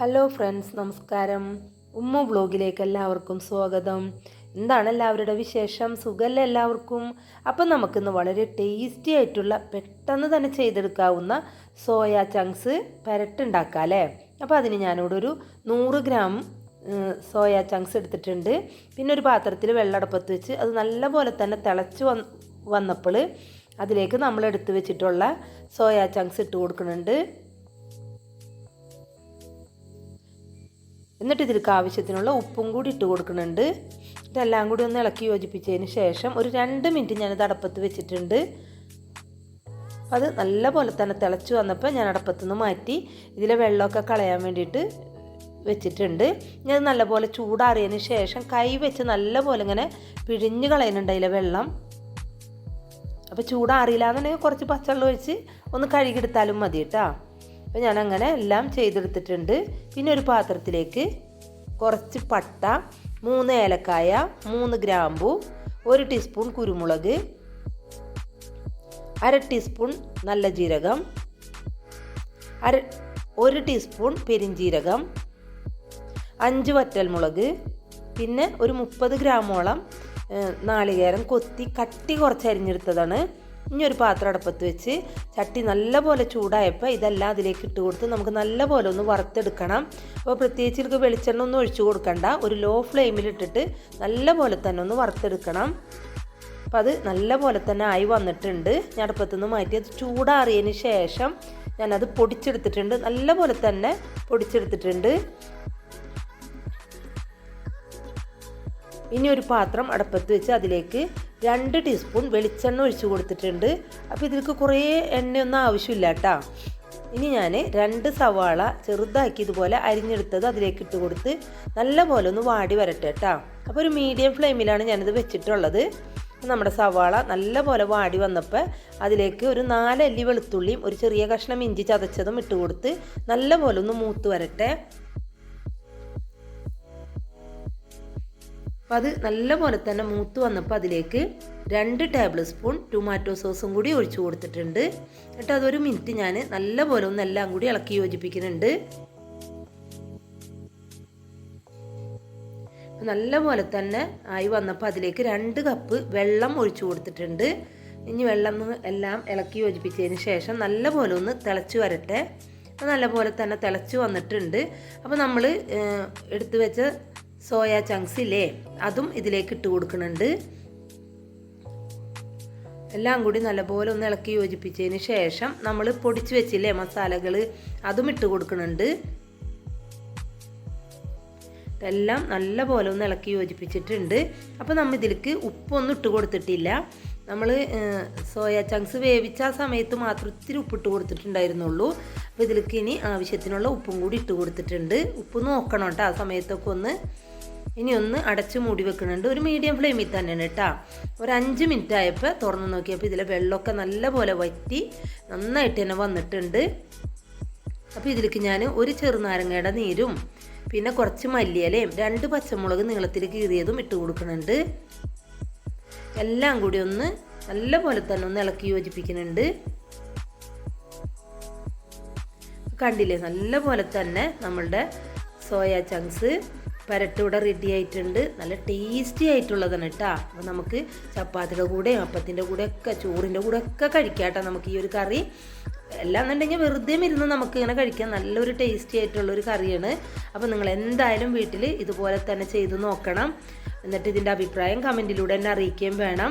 Hello friends നമസ്കാരം. ഉമ്മ ബ്ലോഗിലേക്ക് എല്ലാവർക്കും സ്വാഗതം. എന്താണ് എല്ലാവരുടെ വിശേഷം? സുഖമല്ലേ എല്ലാവർക്കും? അപ്പം നമുക്കിന്ന് വളരെ ടേസ്റ്റി ആയിട്ടുള്ള പെട്ടെന്ന് തന്നെ ചെയ്തെടുക്കാവുന്ന സോയ ചങ്ക്സ് പരട്ടുണ്ടാക്കാം അല്ലേ? അപ്പോൾ അതിന് ഞാനിവിടെ ഒരു നൂറ് ഗ്രാം സോയ ചങ്ക്സ് എടുത്തിട്ടുണ്ട്. പിന്നെ ഒരു പാത്രത്തിൽ വെള്ളടപ്പത്ത് വെച്ച് അത് നല്ലപോലെ തന്നെ തിളച്ച് വന്ന് വന്നപ്പോൾ അതിലേക്ക് നമ്മൾ എടുത്ത് വെച്ചിട്ടുള്ള സോയ ചങ്ക്സ് ഇട്ട് കൊടുക്കുന്നുണ്ട്. എന്നിട്ട് ഇതിലേക്ക് ആവശ്യത്തിനുള്ള ഉപ്പും കൂടി ഇട്ട് കൊടുക്കുന്നുണ്ട്. ഇതെല്ലാം കൂടി ഒന്ന് ഇളക്കി യോജിപ്പിച്ചതിന് ശേഷം ഒരു രണ്ട് മിനിറ്റ് ഞാനിത് അടപ്പത്ത് വെച്ചിട്ടുണ്ട്. അത് നല്ല പോലെ തന്നെ തിളച്ച് വന്നപ്പോൾ ഞാൻ അടപ്പത്തു നിന്ന് മാറ്റി ഇതിലെ വെള്ളമൊക്കെ കളയാൻ വേണ്ടിയിട്ട് വെച്ചിട്ടുണ്ട്. ഞാൻ നല്ലപോലെ ചൂടാറിയതിന് ശേഷം കൈ വെച്ച് നല്ലപോലെ ഇങ്ങനെ പിഴിഞ്ഞ് കളയുന്നുണ്ട് അതിലെ വെള്ളം. അപ്പോൾ ചൂടാറിയില്ല എന്നുണ്ടെങ്കിൽ കുറച്ച് പച്ചവെള്ളം ഒഴിച്ച് ഒന്ന് കഴുകിയെടുത്താലും മതി കേട്ടോ. അപ്പോൾ ഞാനങ്ങനെ എല്ലാം ചെയ്തെടുത്തിട്ടുണ്ട്. പിന്നെ ഒരു പാത്രത്തിലേക്ക് കുറച്ച് പട്ട മൂന്ന് ഏലക്കായ മൂന്ന് ഗ്രാമ്പു ഒരു ടീസ്പൂൺ കുരുമുളക് അര ടീസ്പൂൺ നല്ല ജീരകം അര ഒരു ടീസ്പൂൺ പെരിഞ്ജീരകം അഞ്ച് വറ്റൽമുളക് പിന്നെ ഒരു മുപ്പത് ഗ്രാമോളം നാളികേരം കൊത്തി കട്ടി കുറച്ച് അരിഞ്ഞെടുത്തതാണ് ഇനി ഒരു പാത്രം അടുപ്പത്ത് വെച്ച് ചട്ടി നല്ലപോലെ ചൂടായപ്പോൾ ഇതെല്ലാം അതിലേക്ക് ഇട്ട് കൊടുത്ത് നമുക്ക് നല്ലപോലെ ഒന്ന് വറുത്തെടുക്കണം. അപ്പോൾ പ്രത്യേകിച്ച് ഇതിലേക്ക് വെളിച്ചെണ്ണ ഒന്നും ഒഴിച്ചു കൊടുക്കണ്ട. ഒരു ലോ ഫ്ലെയിമിൽ ഇട്ടിട്ട് നല്ലപോലെ തന്നെ ഒന്ന് വറുത്തെടുക്കണം. അപ്പം അത് നല്ല പോലെ തന്നെ ആയി വന്നിട്ടുണ്ട്. ഞാൻ അടുപ്പത്തു നിന്ന് മാറ്റി അത് ചൂടാറിയതിന് ശേഷം ഞാനത് പൊടിച്ചെടുത്തിട്ടുണ്ട്. നല്ല പോലെ തന്നെ പൊടിച്ചെടുത്തിട്ടുണ്ട്. ഇനി ഒരു പാത്രം അടുപ്പത്ത് വെച്ച് അതിലേക്ക് രണ്ട് ടീസ്പൂൺ വെളിച്ചെണ്ണ ഒഴിച്ചു കൊടുത്തിട്ടുണ്ട്. അപ്പോൾ ഇതിലേക്ക് കുറേ എണ്ണയൊന്നും ആവശ്യമില്ല കേട്ടോ. ഇനി ഞാൻ രണ്ട് സവാള ചെറുതാക്കി ഇതുപോലെ അരിഞ്ഞെടുത്തത് അതിലേക്ക് ഇട്ട് കൊടുത്ത് നല്ല പോലെ ഒന്ന് വാടി വരട്ടെ കേട്ടോ. അപ്പോൾ ഒരു മീഡിയം ഫ്ലെയിമിലാണ് ഞാനിത് വെച്ചിട്ടുള്ളത്. നമ്മുടെ സവാള നല്ല പോലെ വാടി വന്നപ്പോൾ അതിലേക്ക് ഒരു നാലല്ലി വെളുത്തുള്ളിയും ഒരു ചെറിയ കഷ്ണം ഇഞ്ചി ചതച്ചതും ഇട്ട് കൊടുത്ത് നല്ല പോലെ ഒന്ന് മൂത്ത് വരട്ടെ. അപ്പം അത് നല്ലപോലെ തന്നെ മൂത്ത് വന്നപ്പോൾ അതിലേക്ക് രണ്ട് ടേബിൾ സ്പൂൺ ടൊമാറ്റോ സോസും കൂടി ഒഴിച്ചു കൊടുത്തിട്ടുണ്ട്. എന്നിട്ട് അതൊരു മിനിറ്റ് ഞാൻ നല്ലപോലെ ഒന്ന് എല്ലാം കൂടി ഇളക്കി യോജിപ്പിക്കുന്നുണ്ട്. നല്ലപോലെ തന്നെ ആയി വന്നപ്പോൾ അതിലേക്ക് രണ്ട് കപ്പ് വെള്ളം ഒഴിച്ചു കൊടുത്തിട്ടുണ്ട്. ഇനി വെള്ളം എല്ലാം ഇളക്കി യോജിപ്പിച്ചതിന് ശേഷം നല്ലപോലെ ഒന്ന് തിളച്ച് വരട്ടെ. അപ്പോൾ നല്ലപോലെ തന്നെ തിളച്ച് വന്നിട്ടുണ്ട്. അപ്പോൾ നമ്മൾ എടുത്തു വെച്ച സോയ ചങ്ക്സ് ഇല്ലേ അതും ഇതിലേക്ക് ഇട്ട് കൊടുക്കുന്നുണ്ട് എല്ലാം കൂടി നല്ലപോലെ ഒന്ന് ഇളക്കി യോജിപ്പിച്ചതിന് ശേഷം നമ്മൾ പൊടിച്ച് വെച്ചില്ലേ മസാലകൾ അതും ഇട്ട് കൊടുക്കുന്നുണ്ട് എല്ലാം നല്ലപോലെ ഒന്ന് ഇളക്കി യോജിപ്പിച്ചിട്ടുണ്ട്. അപ്പോൾ നമ്മൾ ഇതിലേക്ക് ഉപ്പൊന്നും ഇട്ട് കൊടുത്തിട്ടില്ല. നമ്മൾ സോയ ചങ്ക്സ് വേവിച്ച ആ സമയത്ത് മാത്രം ഇത്തിരി ഉപ്പിട്ട് കൊടുത്തിട്ടുണ്ടായിരുന്നുള്ളൂ. അപ്പോൾ ഇതിലേക്ക് ഇനി ആവശ്യത്തിനുള്ള ഉപ്പും കൂടി ഇട്ട് കൊടുത്തിട്ടുണ്ട്. ഉപ്പ് നോക്കണം കേട്ടോ ആ സമയത്തൊക്കെ ഒന്ന്. ഇനി ഒന്ന് അടച്ചു മൂടി വെക്കുന്നുണ്ട്. ഒരു മീഡിയം ഫ്ലെയിമിൽ തന്നെയാണ് കേട്ടോ ഒരു അഞ്ച് മിനിറ്റ് ആയപ്പോൾ തുറന്ന് നോക്കിയപ്പോൾ ഇതിലെ വെള്ളമൊക്കെ നല്ലപോലെ വറ്റി നന്നായിട്ട് തന്നെ വന്നിട്ടുണ്ട്. അപ്പോൾ ഇതിലേക്ക് ഞാൻ ഒരു ചെറുനാരങ്ങയുടെ നീരും പിന്നെ കുറച്ച് മല്ലിയലയും രണ്ട് പച്ചമുളക് നീളത്തിൽ കീറിയതും ഇട്ട് കൊടുക്കുന്നുണ്ട്. എല്ലാം കൂടി ഒന്ന് നല്ലപോലെ തന്നെ ഒന്ന് ഇളക്കി യോജിപ്പിക്കുന്നുണ്ട്. കണ്ടില്ലേ? നല്ലപോലെ തന്നെ നമ്മളുടെ സോയാ ചങ്ക്സ് പരട്ടിവിടെ റെഡി ആയിട്ടുണ്ട്. നല്ല ടേസ്റ്റി ആയിട്ടുള്ളതാണ് കേട്ടോ അപ്പോൾ നമുക്ക് ചപ്പാത്തിയുടെ കൂടെ അപ്പത്തിന്റെ കൂടെ ഒക്കെ ചോറിന്റെ കൂടെ ഒക്കെ കഴിക്കാം കേട്ടോ നമുക്ക് ഈ ഒരു കറി. എല്ലാം എന്നുണ്ടെങ്കിൽ വെറുതെ ഇരുന്ന് നമുക്ക് ഇങ്ങനെ കഴിക്കാൻ നല്ലൊരു ടേസ്റ്റി ആയിട്ടുള്ള ഒരു കറിയാണ്. അപ്പോൾ നിങ്ങൾ എന്തായാലും വീട്ടിൽ ഇതുപോലെ തന്നെ ചെയ്ത് നോക്കണം. എന്നിട്ട് ഇതിന്റെ അഭിപ്രായം കമന്റിലൂടെ എന്നെ അറിയിക്കുകയും വേണം.